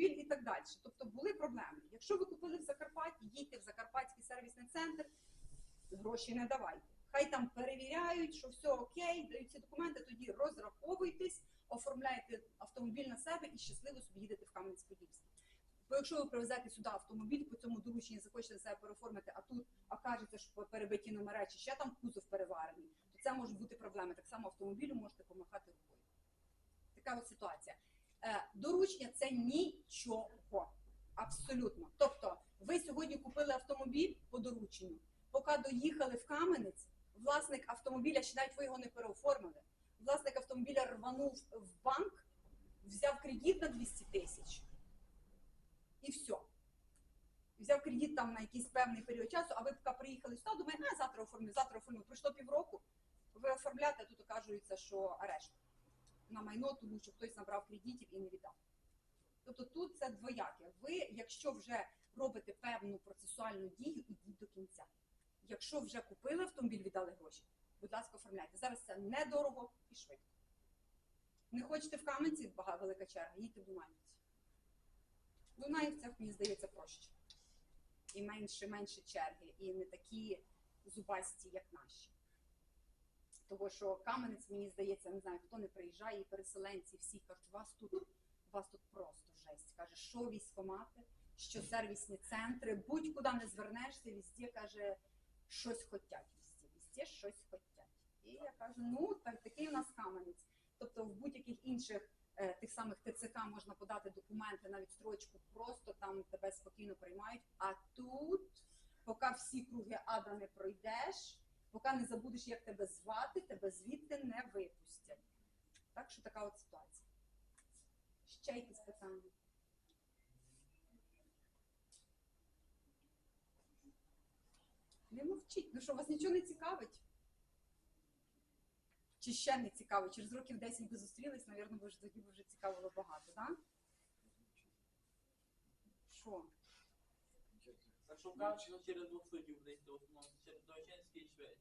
автомобіль і так далі. Тобто були проблеми. Якщо ви купили в Закарпатті, їдьте в Закарпатський сервісний центр, гроші не давайте. Хай там перевіряють, що все окей, дають ці документи, тоді розраховуйтесь, оформляєте автомобіль на себе і щасливо собі їдете в Кам'янець-Подільський. Бо якщо ви привезете сюди автомобіль, по цьому дорученні захочете себе переоформити, а тут окажеться, що перебиті номера, чи ще там кузов переварений, то це можуть бути проблеми. Так само автомобілю можете помахати рукою. Така от ситуація. Е, Доручення це нічого. Абсолютно. Тобто, ви сьогодні купили автомобіль по дорученню, поки доїхали в Кам'янець, власник автомобіля, ще навіть ви його не переоформили. Власник автомобіля рванув в банк, взяв кредит на 200 тисяч і все. Взяв кредит там на якийсь певний період часу, а ви поки приїхали сюди, думаєте, а завтра оформлю, завтра оформлю. Пройшло півроку, ви оформляєте, а тут оказується, що арешт на майно, тому що хтось набрав кредитів і не віддав. Тобто тут це двояке. Ви, якщо вже робите певну процесуальну дію, ідіть до кінця. Якщо вже купили автомобіль, віддали гроші, будь ласка, оформляйте. Зараз це недорого і швидко. Не хочете в Кам'янці, бага велика черга, їдьте в Дунаївці. Дунаївцях, мені здається, проще. І менше, менше черги, і не такі зубасті, як наші. Того, що Кам'янець, мені здається, не знаю, хто не приїжджає, і переселенці всі кажуть, у вас тут, у вас тут просто жесть. Каже, що військомати, що сервісні центри, будь-куди не звернешся, везде каже, щось хотять везде, везде щось хотять. І я кажу, ну так такий у нас Кам'янець. Тобто в будь-яких інших е, тих самих ТЦК можна подати документи на відстрочку, просто там тебе спокійно приймають. А тут, поки всі круги ада не пройдеш, поки не забудеш, як тебе звати, тебе звідти не випустять. Так що така от ситуація. Ще якісь питання? Не мовчіть. Ну що, вас нічого не цікавить? Чи ще не цікавить? Через років 10 би зустрілись, навірно, ви ж тоді вже цікавило багато, так? Так що що через двох суддів буде йти в основному через і Швець.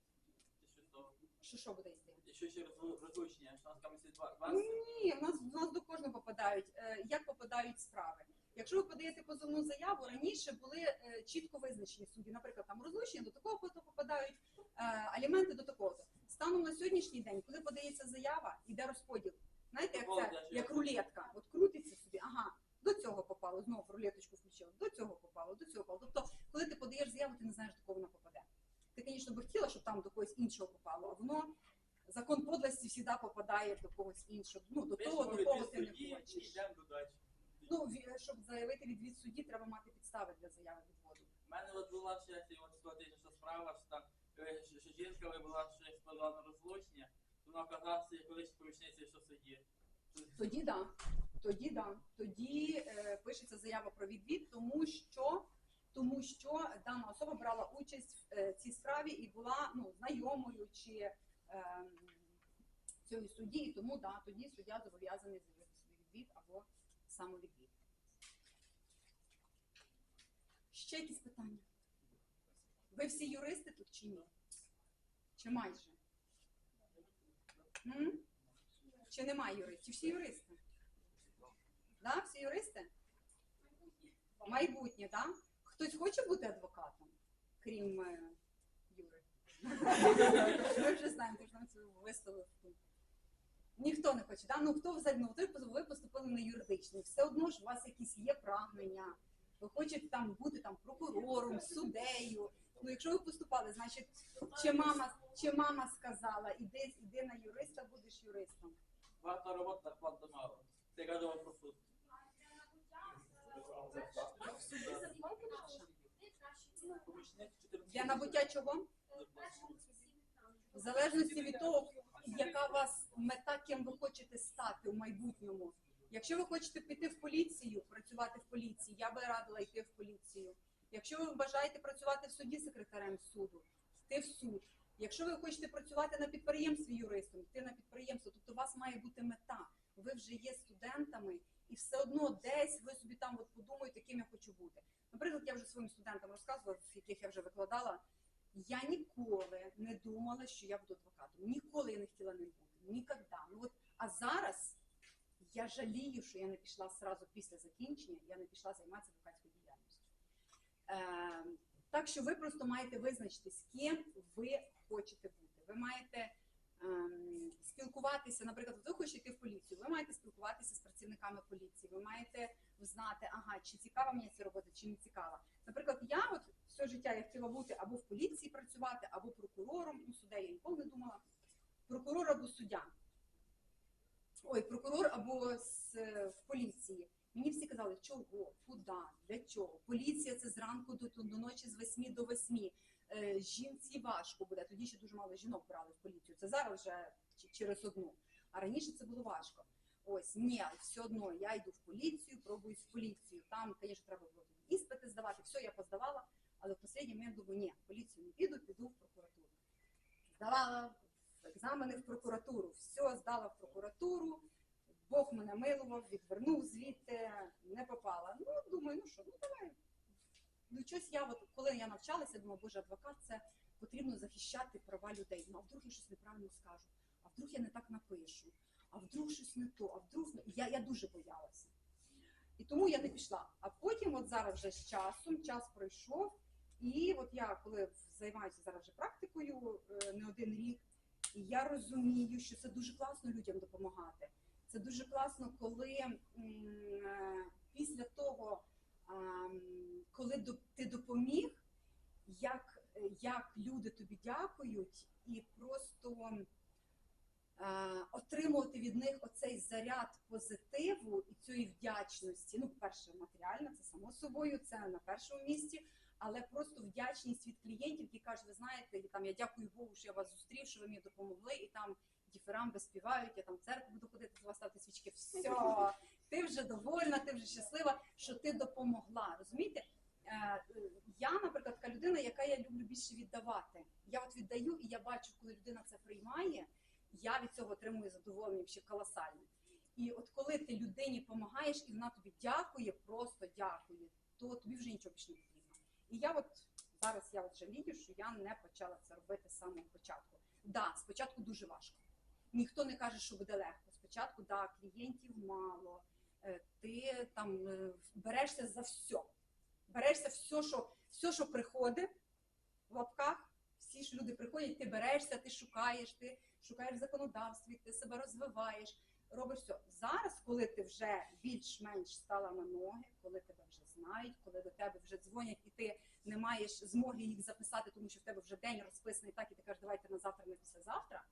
Що, що буде йти? І що через розлучення, що нас камінці два Ні, в нас, в нас до кожного попадають. Е, Як попадають справи? Якщо ви подаєте позовну заяву, раніше були е, чітко визначені судді. Наприклад, там розлучення до такого то попадають, е, аліменти до такого. то Станом на сьогоднішній день, коли подається заява, іде розподіл. Знаєте, як це як рулетка? От крутиться собі, ага. До цього попало, знову в рулеточку включили, до цього попало, до цього попало. Тобто, коли ти подаєш заяву, ти не знаєш, до кого вона попаде. Ти, звісно, би хотіла, щоб там до когось іншого попало, а воно закон подлості завжди попадає до когось іншого. Ну, до того, до кого ти не хочеш. Ну, щоб заявити відвід судді, треба мати підстави для заяви відводу. У мене от була ще от цього справа, що там е, що, жінка вибула щось подала на розлучення, вона оказалася колись помічницею, що судді. Тоді да. Тоді да. Тоді е, пишеться заява про відвід, тому що, тому що дана особа брала участь в е, цій справі і була ну, знайомою чи е, цієї судді, і тому да, тоді суддя зобов'язаний заявити собі відвід або самовідвід. Ще якісь питання? Ви всі юристи тут чи ні? Чи майже? М? Чи немає юристів? Всі юристи? Да? Всі юристи? Майбутнє, так? Да? Хтось хоче бути адвокатом, крім е, Юри? Ми вже знаємо, ти ж нам це виставив. тут. Ніхто не хоче, да? ну хто взагалі, ну, ви- ви поступили на юридичний, все одно ж у вас якісь є прагнення, ви хочете там бути там прокурором, суддею. Ну, якщо ви поступали, значить, чи мама, чи мама сказала, іди, іди на юриста, будеш юристом. Багато роботи, зарплата мало. Це гадова про суд. Помічник 14 Для набуття чого? В залежності від того, яка у вас мета, ким ви хочете стати в майбутньому. Якщо ви хочете піти в поліцію, працювати в поліції, я би радила йти в поліцію. Якщо ви бажаєте працювати в суді секретарем суду, йти в суд. Якщо ви хочете працювати на підприємстві юристом, йти на підприємство, тобто у вас має бути мета. Ви вже є студентами, і все одно десь ви собі там от подумаєте, ким я хочу бути. Наприклад, я вже своїм студентам розказувала, в яких я вже викладала. Я ніколи не думала, що я буду адвокатом. Ніколи я не хотіла ним бути. Ніколи. Ну от, а зараз Я жалію, що я не пішла сразу після закінчення, я не пішла займатися адвокатською діяльністю. Е, так що ви просто маєте визначитись, ким ви хочете бути. Ви маєте ем, спілкуватися, наприклад, ви хочете йти в поліцію, ви маєте спілкуватися з працівниками поліції, ви маєте знати, ага, чи цікава мені ця робота, чи не цікава. Наприклад, я от все життя я хотіла бути або в поліції працювати, або прокурором, ну, суддею я ніколи не думала. Прокурор або суддя. Ой, прокурор або з, в поліції. Мені всі казали, чого, куди, для чого. Поліція це зранку до, до ночі з 8 до 8. Е, жінці важко буде. Тоді ще дуже мало жінок брали в поліцію. Це зараз вже через одну. А раніше це було важко. Ось ні, все одно я йду в поліцію, пробуюсь в поліцію. Там, звісно, треба було іспити здавати. Все я поздавала, але в останній момент думаю, ні, в поліцію не піду, піду в прокуратуру. Здавала екзамени в прокуратуру, все здала в прокуратуру. Бог мене милував, відвернув звідти, не попала. Ну, думаю, ну що, ну давай. Ну, щось я, от, коли я навчалася, думала, боже, адвокат це потрібно захищати права людей. Ну, а вдруг я щось неправильно скажу, а вдруг я не так напишу, а вдруг щось не то, а вдруг я, я дуже боялася. І тому я не пішла. А потім, от зараз вже з часом, час пройшов, і от я коли займаюся зараз вже практикою е, не один рік, і я розумію, що це дуже класно людям допомагати. Це дуже класно, коли м, е, після того, коли ти допоміг, як, як люди тобі дякують, і просто отримувати від них оцей заряд позитиву і цієї вдячності. Ну, перше, матеріальна, це само собою, це на першому місці. Але просто вдячність від клієнтів, які кажуть, ви знаєте, там я дякую Богу, що я вас зустрів, що ви мені допомогли, і там діферамби співають, я там церкву буду ходити, з вас ставити свічки. Все, ти вже довольна, ти вже щаслива, що ти допомогла. Розумієте? Е, Я, наприклад, така людина, яка я люблю більше віддавати. Я от віддаю, і я бачу, коли людина це приймає, я від цього отримую задоволення ще колосальне. І от коли ти людині допомагаєш, і вона тобі дякує, просто дякує, то тобі вже нічого більше не потрібно. І я от зараз я от жалію, що я не почала це робити з самого початку. Да, спочатку дуже важко. Ніхто не каже, що буде легко. Спочатку, да, клієнтів мало, ти там е, берешся за все. Берешся все, що, все, що приходить в лапках, всі ж люди приходять, ти берешся, ти шукаєш, ти шукаєш законодавстві, ти себе розвиваєш, робиш все. Зараз, коли ти вже більш-менш стала на ноги, коли тебе вже знають, коли до тебе вже дзвонять, і ти не маєш змоги їх записати, тому що в тебе вже день розписаний так, і ти кажеш, давайте на завтра, на післязавтра.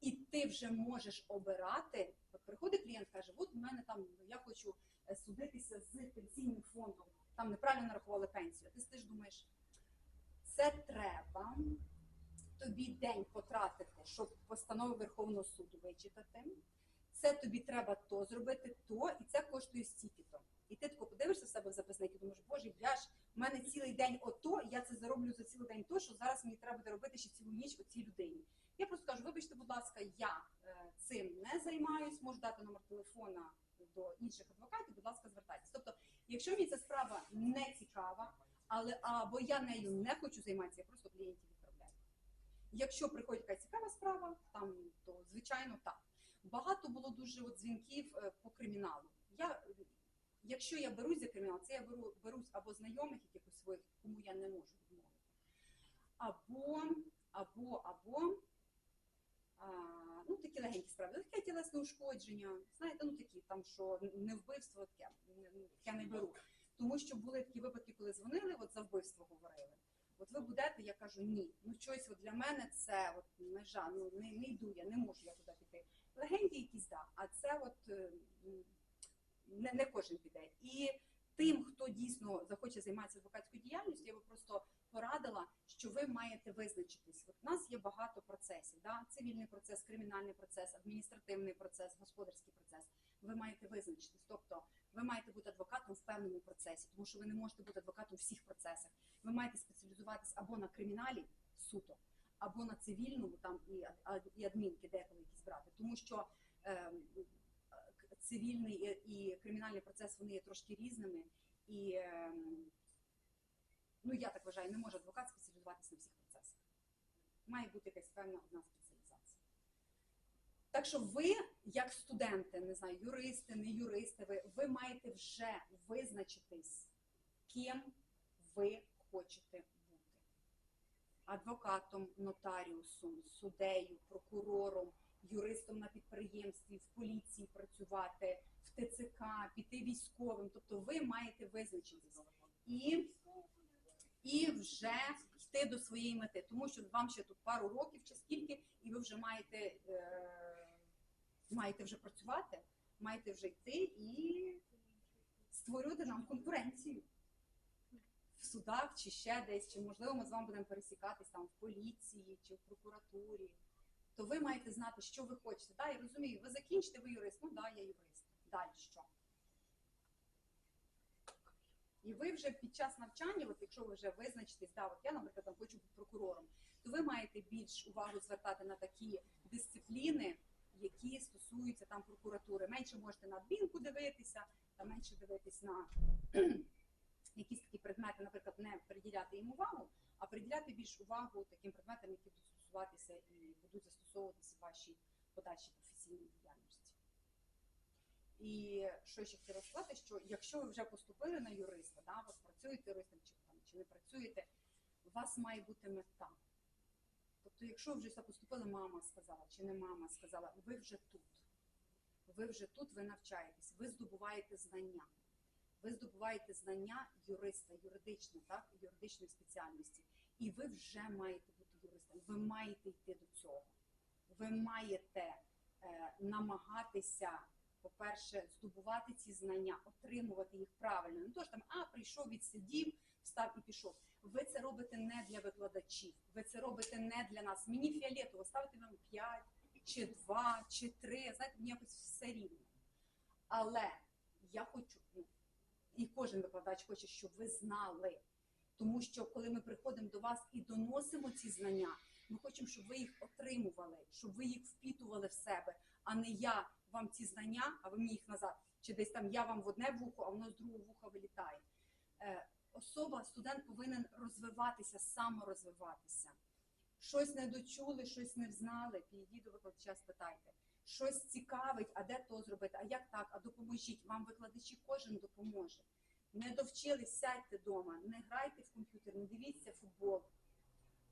І ти вже можеш обирати. От приходить клієнт, каже: от у мене там я хочу е, судитися з пенсійним фондом, там неправильно нарахували пенсію. Ти сидиш, думаєш, це треба тобі день потратити, щоб постанови Верховного суду вичитати. Це тобі треба то зробити, то, і це коштує стільки-то. І ти тако подивишся в себе в записник і думаєш, боже, я ж в мене цілий день ото, я це зароблю за цілий день то, що зараз мені треба буде робити ще цілу ніч оцій людині. Я просто кажу, вибачте, будь ласка, я е, цим не займаюсь, можу дати номер телефона до інших адвокатів, будь ласка, звертайтеся. Тобто, якщо мені ця справа не цікава, але або я нею не хочу займатися, я просто клієнтів відправляю. Якщо приходить якась цікава справа, там то звичайно так. Багато було дуже от дзвінків е, по криміналу. Я, якщо я берусь за кримінал, це я беру берусь або знайомих якихось своїх, кому я не можу відмовити, або, або, або а, ну такі легенькі справи, таке тілесне ушкодження, знаєте, ну такі там, що не вбивство, таке, не- не- беру. Тому що були такі випадки, коли дзвонили, от за вбивство говорили. От ви будете, я кажу, ні. Ну щось от для мене це от межа, ну не, не йду я, не можу я туди піти. Легенькі якісь, да, а це от е, не, не кожен піде. І тим, хто дійсно захоче займатися адвокатською діяльністю, я би просто порадила, що ви маєте визначитись. От у нас є багато процесів: да? цивільний процес, кримінальний процес, адміністративний процес, господарський процес. Ви маєте визначитись. Тобто ви маєте бути адвокатом в певному процесі, тому що ви не можете бути адвокатом в всіх процесах. Ви маєте спеціалізуватись або на криміналі суто, або на цивільному там і, адмінки деколи якісь брати, тому що ем, цивільний і, кримінальний процес вони є трошки різними. І ем, ну я так вважаю, не може адвокат спеціалізуватися на всіх процесах. Має бути якась певна одна спеціалізація. Так що ви, як студенти, не знаю, юристи, не юристи, ви, ви маєте вже визначитись, ким ви хочете бути. Адвокатом, нотаріусом, суддею, прокурором, юристом на підприємстві, в поліції працювати, в ТЦК, піти військовим. Тобто ви маєте визначитись. І, і вже йти до своєї мети, тому що вам ще тут пару років чи скільки, і ви вже маєте, е, маєте вже працювати, маєте вже йти і створювати нам конкуренцію в судах чи ще десь, чи можливо ми з вами будемо пересікатись там в поліції чи в прокуратурі. То ви маєте знати, що ви хочете. Да, я розумію, ви закінчите, ви юрист. Ну да, я юрист. Далі що? І ви вже під час навчання, от якщо ви вже визначитесь, да, от я, наприклад, там хочу бути прокурором, то ви маєте більш увагу звертати на такі дисципліни, які стосуються там прокуратури. Менше можете на адмінку дивитися, та менше дивитись на якісь такі предмети, наприклад, не приділяти їм увагу, а приділяти більш увагу таким предметам, які будуть стосуватися і будуть застосовуватися вашій подальшій професійній діяльності. І що ще хотіла сказати, що якщо ви вже поступили на юриста, да, от працюєте юристом чи там чи не працюєте, у вас має бути мета. Тобто, якщо ви вже поступили, мама сказала, чи не мама сказала, ви вже тут. Ви вже тут, ви навчаєтесь, ви здобуваєте знання. Ви здобуваєте знання юриста, юридичне, так, юридичної спеціальності. І ви вже маєте. Ви маєте йти до цього. Ви маєте е, намагатися по-перше, здобувати ці знання, отримувати їх правильно. Не то ж там, а прийшов, відсидів, встав і пішов. Ви це робите не для викладачів, ви це робите не для нас. Мені фіолетово ставити вам 5, чи 2, чи 3, знаєте, мені якось все рівно. Але я хочу, ну, і кожен викладач хоче, щоб ви знали. Тому що коли ми приходимо до вас і доносимо ці знання, ми хочемо, щоб ви їх отримували, щоб ви їх впітували в себе, а не я вам ці знання, а ви мені їх назад. Чи десь там я вам в одне вухо, а воно з другого вуха вилітає. Е, особа, студент повинен розвиватися, саморозвиватися. Щось не дочули, щось не взнали, підійдіть до викладача, спитайте. Щось цікавить, а де то зробити, а як так, а допоможіть. Вам викладачі кожен допоможе. Не довчились, сядьте вдома, не грайте в комп'ютер, не дивіться футбол,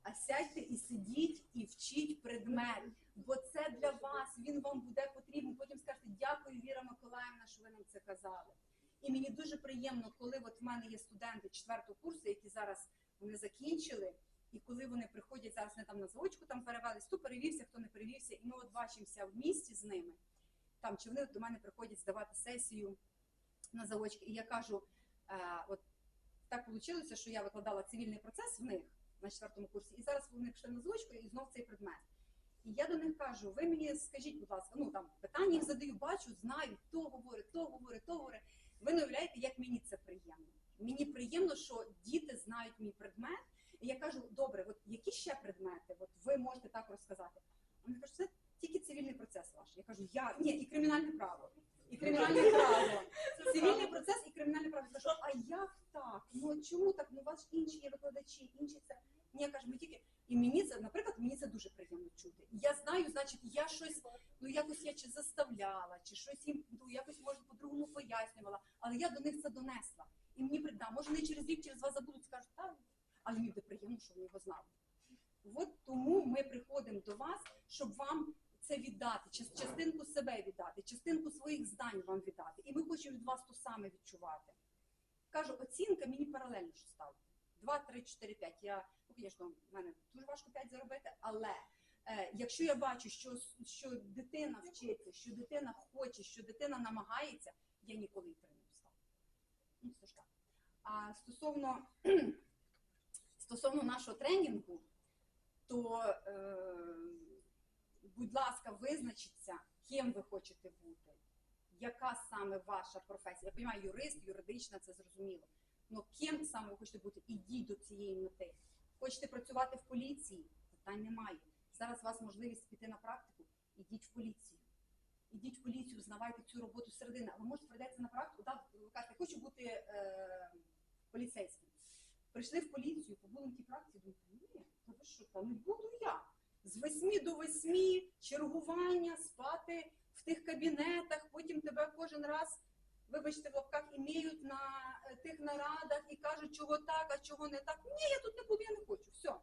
а сядьте і сидіть і вчіть предмет бо це для вас, він вам буде потрібен. Потім скажете, дякую, Віра Миколаївна, що ви нам це казали. І мені дуже приємно, коли от в мене є студенти четвертого курсу, які зараз вони закінчили, і коли вони приходять зараз, вони там на заочку там перевелись, хто перевівся, хто не перевівся, і ми от бачимося в місті з ними. Там чи вони до мене приходять здавати сесію на заочки, і я кажу: от так вийшло, що я викладала цивільний процес в них на четвертому курсі, і зараз вони пішли на заочку і знов цей предмет. І я до них кажу: ви мені скажіть, будь ласка, ну там питання їх задаю, бачу, знаю, то говорить, то говорить, то говорить. Ви не уявляєте, як мені це приємно. Мені приємно, що діти знають мій предмет. І я кажу, добре, от які ще предмети? От ви можете так розказати. Вони кажуть, це тільки цивільний процес ваш. Я кажу, я ні, і кримінальне право. І кримінальне право. Цивільний процес і кримінальне право. Я кажу, а як так? Ну чому так? Ну у вас інші є викладачі, інші це. Ні, я кажу, ми тільки. І мені це, наприклад, мені це дуже приємно чути. І Я знаю, значить, я щось, ну якось я чи чи щось їм ну, якось може по-другому пояснювала, але я до них це донесла. І мені придам, може вони через рік, через два забудуть, скажуть, так, але мені буде приємно, що вони його знали. От тому ми приходимо до вас, щоб вам це віддати, частинку себе віддати, частинку своїх знань вам віддати. І ми хочемо від вас то саме відчувати. Кажу, оцінка мені паралельно що ставити. 2, 3, 4, 5. Я, ну, звісно, в мене дуже важко 5 заробити, але якщо я бачу, що, що дитина вчиться, що дитина хоче, що дитина намагається, я ніколи 3 не. Ну, так. А стосовно, стосовно нашого тренінгу, то, е, будь ласка, визначіться, ким ви хочете бути, яка саме ваша професія. Я розумію, юрист, юридична, це зрозуміло. Ну ким саме ви хочете бути? Ідіть до цієї мети. Хочете працювати в поліції? Питань немає. Зараз у вас можливість піти на практику. Ідіть в поліцію. Ідіть в поліцію, знавайте цю роботу середини. Ви можете прийдеться на практику, да, ви кажете, хочу бути е, поліцейським. Прийшли в поліцію, побули на тій практиці, думаєте, ні, та ви що, та не буду я. з 8 до 8 чергування, спати в тих кабінетах, потім тебе кожен раз, вибачте, в лапках імеють на е, тих нарадах і кажуть, чого так, а чого не так. Ні, я тут не буду, я не хочу. Все.